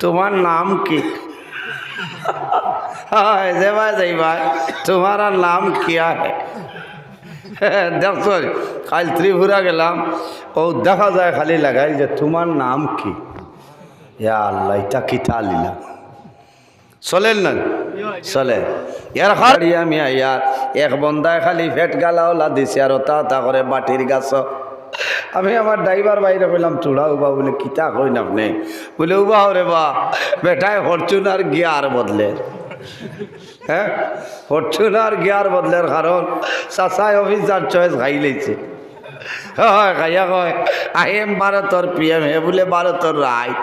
তোমার নাম কি? হয় তোমারা নাম কি দেখছ কাল ত্রিপুরা গেলাম, ও দেখা যায় খালি লাগাই যে তোমার নাম কি? আল্লাহ, এটা কিতা লিলা চলেন না? চলে ইয়ার আমি ইয়ার এক বন্দায় খালি ফেট গালাওলা দিছে আর তা তা করে বাটির গাছ আমি আমার ড্রাইভার বাইরে বললাম চূড়া উবা বলে কিতা কই না আপনি? বলে, উবা রে বা, বেটায় ফরচুনার গিয়ার বদলে। হ্যাঁ ফরচুনার গিয়ার বদলের কারণ চাচাই অফিসার চয়েস খাই লেছে। হয় খাইয়া কয়, আই এম ভারতর পি এম হে বলে ভারতর রাইট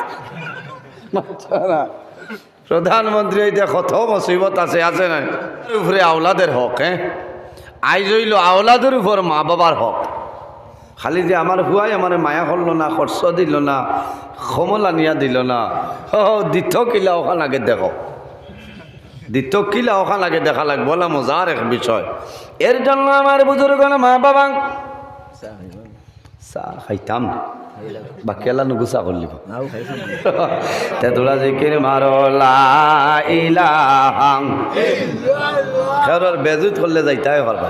প্রধানমন্ত্রী এইটা কত মুসিবত আছে আছে না উপরে আওলাদের হক হ্যাঁ আই রইল আওলাদের উপর মা বাবার হক। খালি যে আমার হুয়াই আমার মায়া করল না খরচ দিল না সমলা নিয়া দিল না। ও দিত কিলা ওখান আগে দেখো দিত কিলা ওখান আগে দেখা লাগবে, বলা মজার এক বিষয়। এর জন্য আমার বুজুর্গ মা বাবা চা খাইতাম বা কেলা নুগুসা করলি তে তোরা জিকির মারো লা ইলাহাম খেয়ার বেজুত করলে যাইতাই পারবা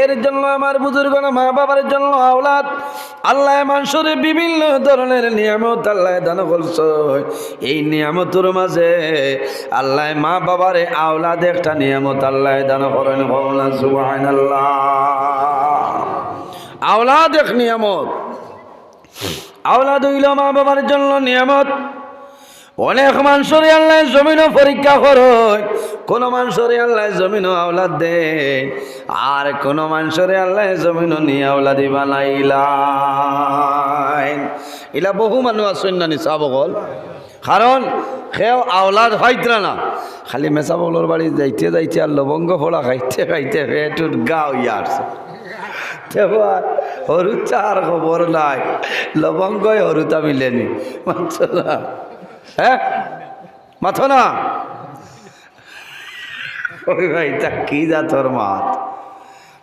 এর জন্য আমার বুজুর্গরা মা বাবার জন্য আওলাদ। আল্লাহ মানুষের বিভিন্ন ধরনের নিয়ামত আল্লাহ দান করছে। এই নিয়ামতের মাঝে আল্লাহ মা বাবারে আওলাদ একটা নিয়ামত আল্লাহ দান করেন। আওলাদ এক নিয়ামত। আওলাদ হইল মা বাবার জন্য নিয়ামত। অনেক মানুষের আল্লাহ জমিনও পরীক্ষা করো। কোন মানুষের আল্লাহ জমিনও আওলাদ দে। আর কোন মানুষের আল্লাহ জমিনও নিয়ে আওলাদি বানাইলাই ইলা বহু মানুষ আছেন না নিচা বগল কারণ সেও আওলাদ হয়তরা না। খালি মেচা বগলের বাড়ি যাইতে যাইতে আর লবঙ্গ ফোড়া খাইতে খাইতে পেটুত গাও ইয়ারছে দেওয়ার হরু চার খবর নাই। লবঙ্গই হরুতা মিলেনি না। হ্যাঁ? মাথো না। ওই ভাই, তা কি যা তোর মাত?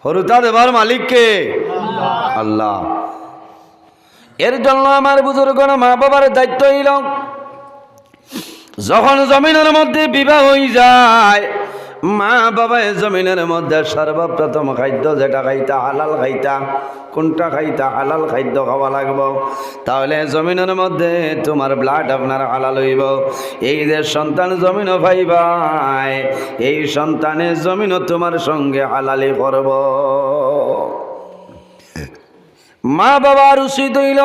হরুতা দেবার মালিককে? আল্লাহ। এর জন্য আমার বুজুর্গ মা বাবার দায়িত্ব নিল যখন জমিনের মধ্যে বিবাহ হয়ে যায় মা বাবায় জমিনের মধ্যে সর্বপ্রথম খাদ্য যেটা খাইতা, হালাল খাইতা, কোনটা খাইতা, হালাল খাদ্য খাওয়া লাগব। তাহলে জমিনের মধ্যে তোমার ব্লাড আপনার হালাল হইব। এই যে সন্তান জমিনও ভাইবাই, এই সন্তানের জমিনও তোমার সঙ্গে হালালি করব। মা বাবার উচিত হইল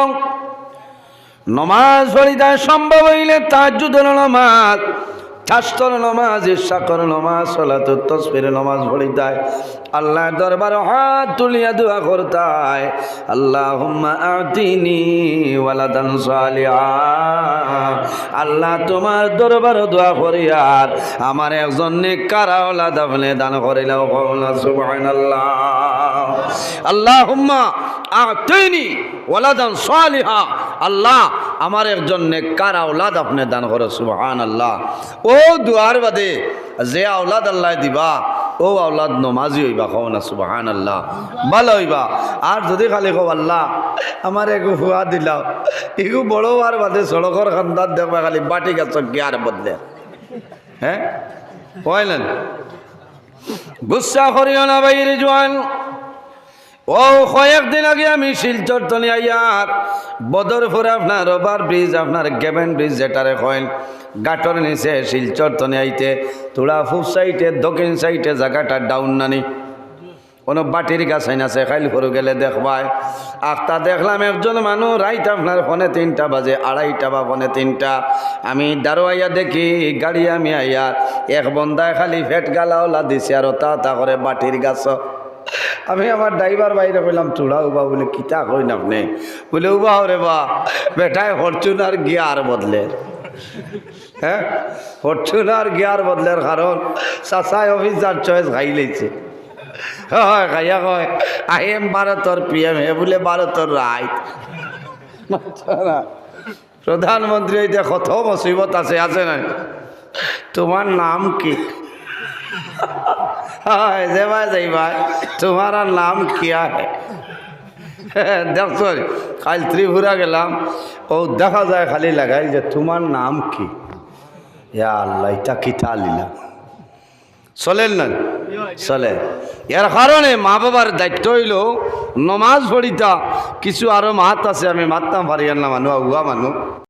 নমাজ পড়িতে সম্ভব হইলে তার যুদ্ধ নমাজ। শাস্তর নমাজ, ইশাকর নমাজ সলাত তসফির নমাজ পড়িতায় আল্লাহ দরবার হাত তুলিয়া দোয়া করতায় আল্লাহ আতিনি ওয়ালাদান সালিহা। আল্লাহ তোমার দরবার দোয়া করিয়ার আমার একজন নেককার আওলাদ আপনি দান করিলাও কওলা সুবহানাল্লাহ। আল্লাহুম্মা আতিনি ওয়ালাদান সালিহা। আল্লাহ আমার একজন নেককার আওলাদ আপনি দান করো, সুবহানাল্লাহ। ও দুয়ার বাদে, যে আওলাদ আল্লাহ দিবা, ও আওলাদ নমাজি হইবা, কও না সুবাহান আল্লাহ ভালো হইবা। আর যদি খালি কও, আল্লাহ, আমার একু হুয়া দিলাও। এগু বড় আর বাদে সড়কর খান্দার দেখবা খালি বাটি গাছ গিয়ার বদলে। হ্যাঁ? কইলেন গুসা করিও না বাইরে জোয়ান। ও কয়েকদিন আগে আমি শিলচর তনি আইয়ার বদর আপনার ওভার ব্রিজ, আপনার গেবেন ব্রিজ যেটারে কয়েন, গাটর নিচে শিলচর তনি আইতে তোরা ফুপ সাইডে, দক্ষিণ সাইডে জায়গাটা ডাউন নানি। কোনো বাটির গাছ আইন আছে, খাইল করে গেলে দেখবাই। আখতা দেখলাম একজন মানুষ রাইট আপনার ফোনে তিনটা বাজে, আড়াইটা বা ফোনে তিনটা। আমি দারোয়াইয়া দেখি, গাড়ি আমি আইয়া, এক বন্দায় খালি ফেট গালাওলা দিছে, আর তা তা করে বাটির গাছ আমি আমার ড্রাইভার বাইরে বললাম চূড়া উবা বলে কিতা কই না আপনি? বলে, উবা রে বা বেটায় ফরচুনার গিয়ার বদলে। হ্যাঁ? ফরচুনার গিয়ার বদলের কারণ চাচাই অফিসার চয়েস খাই লেছে। হয় খাইয়া কয়, আই এম ভারতর পি এম হে বলে ভারতর রাইট প্রধানমন্ত্রী এটা কত মুসিবত আছে আছে না তোমার নাম কি? ভাই তোমারা নাম কিয়া হ্যাঁ দেখছ কাল ত্রিপুরা গেলাম, ও দেখা যায় খালি লাগাই যে তোমার নাম কি? আল্লাহ, এটা কিতা লিলা চলেন না? চলে। এর কারণে মা বাবার দায়িত্ব হইল, নমাজ পড়িতা, কিছু আরও মাত আছে, আমি মারতাম পারি না মানুষ আগুয়া মানুষ